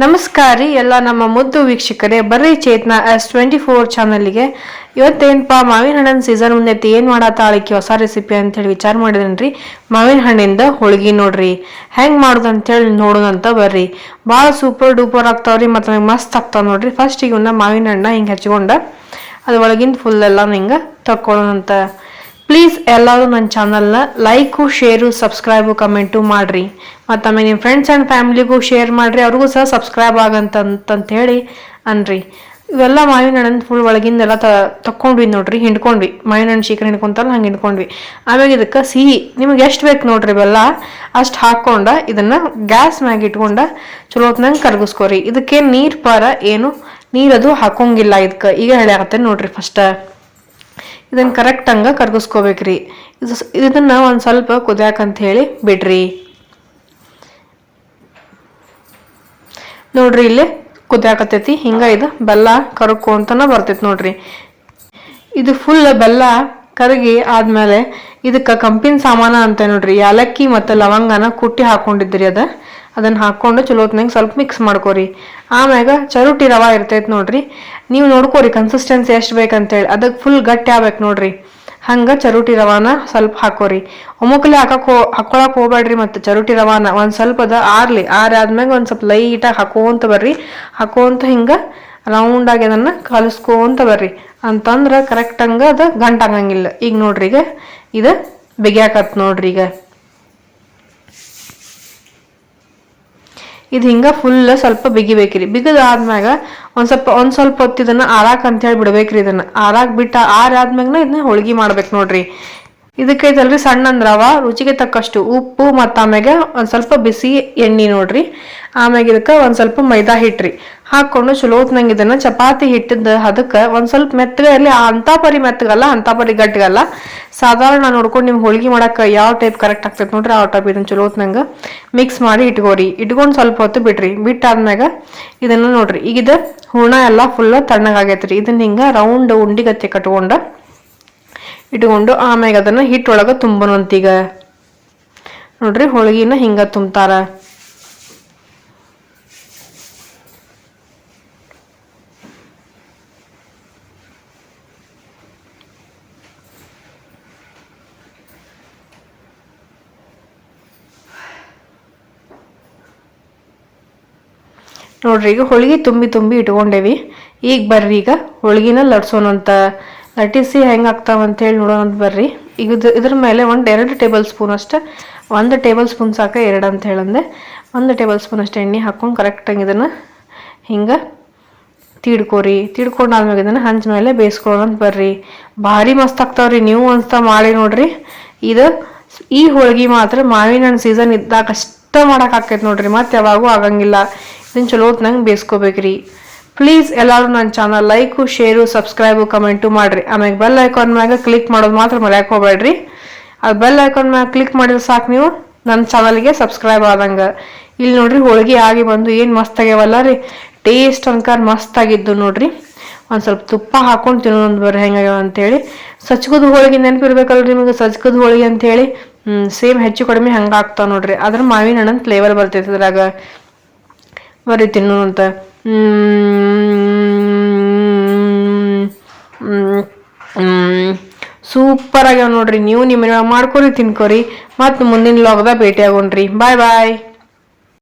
ನಮಸ್ಕಾರ. ರೀ ಎಲ್ಲ ನಮ್ಮ ಮುದ್ದು ವೀಕ್ಷಕರೇ, ಬರ್ರಿ ಚೇತನ ಎಸ್ ಟ್ವೆಂಟಿ ಫೋರ್ ಚಾನಲ್ಗೆ. ಇವತ್ತೇನಪ್ಪ ಮಾವಿನ ಹಣ್ಣಿನ ಸೀಸನ್ ಮುಂದೈತಿ ಏನು ಮಾಡತ್ತ ಆಳಿಕೆ ಹೊಸ ರೆಸಿಪಿ ಅಂತೇಳಿ ವಿಚಾರ ಮಾಡಿದ್ರಿ ಮಾವಿನ ಹಣ್ಣಿಂದ ಹೋಳ್ಗಿ ನೋಡ್ರಿ. ಹೆಂಗೆ ಮಾಡೋದು ಅಂತೇಳಿ ನೋಡೋದಂತ ಬರ್ರಿ. ಭಾಳ ಸೂಪರ್ ಡೂಪರ್ ಆಗ್ತಾವ್ರಿ ಮತ್ತು ಮಸ್ತ್ ಆಗ್ತಾವ ನೋಡ್ರಿ. ಫಸ್ಟ್ ಈಗ ಮಾವಿನ ಹಣ್ಣ ಹಿಂಗೆ ಹಚ್ಕೊಂಡ ಅದು ಒಳಗಿಂದ ಫುಲ್ ಎಲ್ಲ ಹಿಂಗೆ ತಕ್ಕೊಳ್ಳೋಣಂತ ಪ್ಲೀಸ್ ಎಲ್ಲರೂ ನನ್ನ ಚಾನಲ್ನ ಲೈಕು ಶೇರು ಸಬ್ಸ್ಕ್ರೈಬು ಕಮೆಂಟು ಮಾಡಿರಿ. ಮತ್ತು ಆಮೇಲೆ ನಿಮ್ಮ ಫ್ರೆಂಡ್ಸ್ ಆ್ಯಂಡ್ ಫ್ಯಾಮಿಲಿಗೂ ಶೇರ್ ಮಾಡಿರಿ. ಅವ್ರಿಗೂ ಸಹ ಸಬ್ಸ್ಕ್ರೈಬ್ ಆಗಂತಂತ ಹೇಳಿ ಅನ್ರಿ. ಇವೆಲ್ಲ ಮಾವಿನ ಹಣ್ಣು ಫುಲ್ ಒಳಗಿಂದೆಲ್ಲ ತ, ತಕ್ಕೊಂಡ್ವಿ ನೋಡ್ರಿ, ಹಿಂಡ್ಕೊಂಡ್ವಿ. ಮಾವಿನ ಹಣ್ಣು ಶೀಕರ ಹಿಂಡ್ಕೊಂತಲ್ಲ, ಹಂಗೆ ಹಿಂಡ್ಕೊಂಡ್ವಿ. ಆಮೇಲೆ ಇದಕ್ಕೆ ಸಿಹಿ. ನಿಮಗೆ ಎಷ್ಟು ಬೇಕು ನೋಡ್ರಿ ಇವೆಲ್ಲ? ಅಷ್ಟು ಹಾಕ್ಕೊಂಡ ಇದನ್ನು ಗ್ಯಾಸ್ ಮ್ಯಾಗೆ ಇಟ್ಕೊಂಡ ಚಲೋತ್ನಂಗೆ ಕರಗಿಸ್ಕೊರಿ. ಇದಕ್ಕೆ ನೀರು ಪಾರ ಏನು? ನೀರದು ಹಾಕೋಂಗಿಲ್ಲ ಇದಕ್ಕೆ. ಈಗ ಹೇಳಿ ನೋಡ್ರಿ ಫಸ್ಟ್ ಇದನ್ನು ಕರೆಕ್ಟ್ ಹಂಗೆ ಕರ್ಗಿಸ್ಕೋಬೇಕ್ರಿ. ಇದು ಇದನ್ನು ಒಂದು ಸ್ವಲ್ಪ ಕುದಿಯಾಕಂತ ಹೇಳಿ ಬಿಡ್ರಿ. ನೋಡ್ರಿ ಇಲ್ಲಿ ಕುದಿಯಾಕತ್ತೈತಿ. ಹಿಂಗೆ ಇದು ಬೆಲ್ಲ ಕರ್ಕೊಂತನ ಬರ್ತೈತಿ ನೋಡ್ರಿ. ಇದು ಫುಲ್ ಬೆಲ್ಲ ಕರಗಿ ಆದ್ಮೇಲೆ ಇದಕ್ಕೆ ಕಂಪಿನ ಸಾಮಾನ ಅಂತ ನೋಡ್ರಿ. ಯಾಲಕ್ಕಿ ಮತ್ತು ಲವಂಗನ ಕುಟ್ಟಿ ಹಾಕೊಂಡಿದ್ರಿ ಅದ. ಅದನ್ನ ಹಾಕ್ಕೊಂಡು ಚಲೋ ಹೊತ್ನಾಗ ಸ್ವಲ್ಪ ಮಿಕ್ಸ್ ಮಾಡ್ಕೋರಿ. ಆಮ್ಯಾಗ ಚರುಟಿ ರವಾ ಇರ್ತೈತೆ ನೋಡ್ರಿ. ನೀವು ನೋಡ್ಕೋರಿ ಕನ್ಸಿಸ್ಟೆನ್ಸಿ ಎಷ್ಟು ಬೇಕಂತೇಳಿ. ಅದಕ್ಕೆ ಫುಲ್ ಗಟ್ಟಿ ಆಗ್ಬೇಕು ನೋಡ್ರಿ. ಹಂಗೆ ಚರುಟಿ ರವಾನ ಸ್ವಲ್ಪ ಹಾಕೋರಿ. ಒಮ್ಮಕ್ಕಲೆ ಹಾಕಕ್ ಹೋ ಹಾಕೊಳಕ್ ಹೋಗ್ಬೇಡ್ರಿ ಮತ್ತು ಚರುಟಿ ರವಾನ ಒಂದು ಸ್ವಲ್ಪ ಅದ ಆರ್ಲಿ. ಆರ ಆದ್ಮ್ಯಾಗ ಒಂದು ಸ್ವಲ್ಪ ಲೈಟಾಗಿ ಹಾಕೋಂತ ಬರ್ರಿ. ಹಾಕೋಂತ ಹಿಂಗೆ ರೌಂಡಾಗಿ ಅದನ್ನು ಕಲಿಸ್ಕೊಂತ ಬರ್ರಿ. ಅಂತಂದ್ರೆ ಕರೆಕ್ಟ್ ಹಂಗೆ ಅದು ಗಂಟಾಗಂಗಿಲ್ಲ. ಈಗ ನೋಡ್ರಿ ಈಗ, ಇದು ಬಿಗ್ಯಾಕತ್ ನೋಡ್ರಿ ಈಗ. ಇದು ಹಿಂಗೆ ಫುಲ್ ಸ್ವಲ್ಪ ಬಿಗಿಬೇಕ್ರಿ. ಬಿಗದಾದ್ಮ್ಯಾಗ ಒಂದು ಸ್ವಲ್ಪ ಒಂದು ಸ್ವಲ್ಪ ಹೊತ್ತು ಇದನ್ನು ಆರಾಕ್ ಅಂತೇಳಿ ಬಿಡ್ಬೇಕ್ರಿ ಇದನ್ನು. ಆರಾಕ್ ಬಿಟ್ಟು ಆರಾದ್ಮ್ಯಾಗನ ಇದನ್ನ ಹೋಳ್ಗಿ ಮಾಡ್ಬೇಕು ನೋಡ್ರಿ. ಇದಕ್ಕೆ ಐತಲ್ರಿ, ಸಣ್ಣ ರವ ರುಚಿಗೆ ತಕ್ಕಷ್ಟು ಉಪ್ಪು ಮತ್ತು ಆಮ್ಯಾಗ ಒಂದು ಸ್ವಲ್ಪ ಬಿಸಿ ಎಣ್ಣೆ ನೋಡ್ರಿ. ಆಮ್ಯಾಗ ಇದಕ್ಕೆ ಒಂದು ಸ್ವಲ್ಪ ಮೈದಾ ಹಿಟ್ರಿ. ಹಾಕ್ಕೊಂಡು ಚಲೋ ಚಲೋತ್ನಂಗೆ ಇದನ್ನು ಚಪಾತಿ ಹಿಟ್ಟಿದ್ದ ಅದಕ್ಕೆ ಒಂದು ಸ್ವಲ್ಪ ಮೆತ್ತಗೆ ಇರಲಿ ಅಂತ ಪರಿ ಮೆತ್ತಗಲ್ಲ ಅಂಥ ಪರಿ ಗಟ್ಟಿಗಲ್ಲ. ಸಾಧಾರಣ ನೋಡ್ಕೊಂಡು ನಿಮ್ಗೆ ಹೋಳ್ಗೆ ಮಾಡಕ್ಕೆ ಯಾವ ಟೈಪ್ ಕರೆಕ್ಟ್ ಆಗ್ತೈತೆ ನೋಡ್ರಿ, ಆ ಟೈಪ್ ಇದನ್ನು ಚಲೋತ್ನಂಗೆ ಮಿಕ್ಸ್ ಮಾಡಿ ಇಟ್ಕೋರಿ ಇಟ್ಕೊಂಡು ಸ್ವಲ್ಪ ಹೊತ್ತು ಬಿಡ್ರಿ ಬಿಟ್ಟಾದ್ಮ್ಯಾಗ ಇದನ್ನು ನೋಡ್ರಿ. ಈಗ ಇದು ಹೂರ್ಣ ಎಲ್ಲ ಫುಲ್ ತಣ್ಣಗಾಗೈತ್ರಿ. ಇದನ್ನ ಹಿಂಗೆ ರೌಂಡ್ ಉಂಡಿಗತ್ತೆ ಕಟ್ಕೊಂಡು. ಇಟ್ಕೊಂಡು ಆಮ್ಯಾಗ ಅದನ್ನ ಹಿಟ್ಟೊಳಗೆ ತುಂಬನಂತೀಗ. ನೋಡ್ರಿ ಹೋಳ್ಗಿನ ಹಿಂಗ ತುಂಬ್ತಾರ. ನೋಡ್ರಿ ಈಗ ಹೋಳಿಗೆ ತುಂಬಿ ತುಂಬಿ ಇಟ್ಕೊಂಡೇವಿ. ಈಗ ಬರ್ರಿ ಈಗ ಹೋಳ್ಗಿನ ಲಟ್ಸೋಣಂತ ಲಟ್ಟಿಸಿ ಹೆಂಗೆ ಆಗ್ತಾವ ಅಂತೇಳಿ ನೋಡೋಣ ಬರ್ರಿ. ಈಗ ಇದ್ರ ಮೇಲೆ ಒಂದು ಎರಡು ಟೇಬಲ್ ಸ್ಪೂನ್ ಅಷ್ಟು, ಒಂದು ಟೇಬಲ್ ಸ್ಪೂನ್ ಸಾಕ ಎರಡು ಅಂತ ಹೇಳಂದೆ. ಒಂದು ಟೇಬಲ್ ಸ್ಪೂನ್ ಅಷ್ಟು ಎಣ್ಣೆ ಹಾಕೊಂಡು ಕರೆಕ್ಟಾಗಿ ಇದನ್ನು ಹಿಂಗೆ ತೀಡ್ಕೋರಿ. ತೀಡ್ಕೊಂಡಾದ್ಮೇಲೆ ಇದನ್ನು ಹಂಚ ಮೇಲೆ ಬೇಯಿಸ್ಕೊಳ್ಳೋಣ ಬರ್ರಿ. ಭಾರಿ ಮಸ್ತ್ ಆಗ್ತಾವ್ರಿ ನೀವು ಅನ್ಸ್ತಾ ಮಾಡಿ ನೋಡ್ರಿ. ಇದು ಈ ಹೋಳಿಗೆ ಮಾತ್ರ ಮಾವಿನ ಹಣ್ಣು ಸೀಸನ್ ಇದ್ದಾಗ ಅಷ್ಟ ಮಾಡಕ್ ನೋಡ್ರಿ. ಮತ್ತೆ ಯಾವಾಗೂ ಆಗಂಗಿಲ್ಲ. ಇದನ್ನು ಚಲೋ ಹೊತ್ನಂಗೆ ಬೇಯಿಸ್ಕೋಬೇಕ್ರಿ. ಪ್ಲೀಸ್ ಎಲ್ಲರೂ ನನ್ನ channel like share subscribe comment ಮಾಡಿರಿ. ಆಮೇಲೆ ಬೆಲ್ ಐಕಾನ್ ಮ್ಯಾಗ ಕ್ಲಿಕ್ ಮಾಡೋದು ಮಾತ್ರ ಮರ್ಯಾಕೆ ಹೋಗ್ಬೇಡ್ರಿ. ಅದು ಬೆಲ್ ಐಕಾನ್ ಮ್ಯಾಗ ಕ್ಲಿಕ್ ಮಾಡಿದ್ರೆ ಸಾಕು ನೀವು. ನನ್ನ ಚಾನಲ್ಗೆ ಸಬ್ಸ್ಕ್ರೈಬ್ ಆದಂಗೆ. ಇಲ್ಲಿ ನೋಡ್ರಿ ಹೋಳಿಗೆ ಆಗಿ ಬಂದು ಏನು ಮಸ್ತ್ ರೀ. ಟೇಸ್ಟ್ ಅನ್ಕಾರ ಮಸ್ತ್ ಆಗಿದ್ದು ನೋಡ್ರಿ. ಒಂದು ಸ್ವಲ್ಪ ತುಪ್ಪ ಹಾಕೊಂಡು ತಿನ್ನೋದು ಬರ್ರಿ ಹೆಂಗಾಗ್ಯಾವ ಅಂತೇಳಿ. ಸಚ್ಕದ ಹೋಳಿಗೆ ನೆನಪಿರ್ಬೇಕಲ್ರಿ ನಿಮಗೆ. ಸಜ್ಕದ ಹೋಳಿಗೆ ಅಂತೇಳಿ ಹೇಳಿ ಸೇಮ್ ಹೆಚ್ಚು ಕಡಿಮೆ ಹಂಗೆ ಆಗ್ತಾವ ನೋಡ್ರಿ. ಅದ್ರ ಮಾವಿನ ಹಣ್ಣನ ಫ್ಲೇವರ್ ಬರ್ತೈತೆ ಅದ್ರಾಗ ಬರ್ರಿ ತಿನ್ನೋದಂತ ಅಂತ ಸೂಪರ್ ಆಗ್ಯಾವ ನೋಡ್ರಿ. ನೀವು ನಿಮ್ಮ ಮಾಡ್ಕೊರಿ ತಿನ್ಕೋರಿ. ಮತ್ತು ಮುಂದಿನ ಲಾಗ್ದಾಗ ಭೇಟಿ ಆಗೋಣ್ರಿ ಬಾಯ್ ಬಾಯ್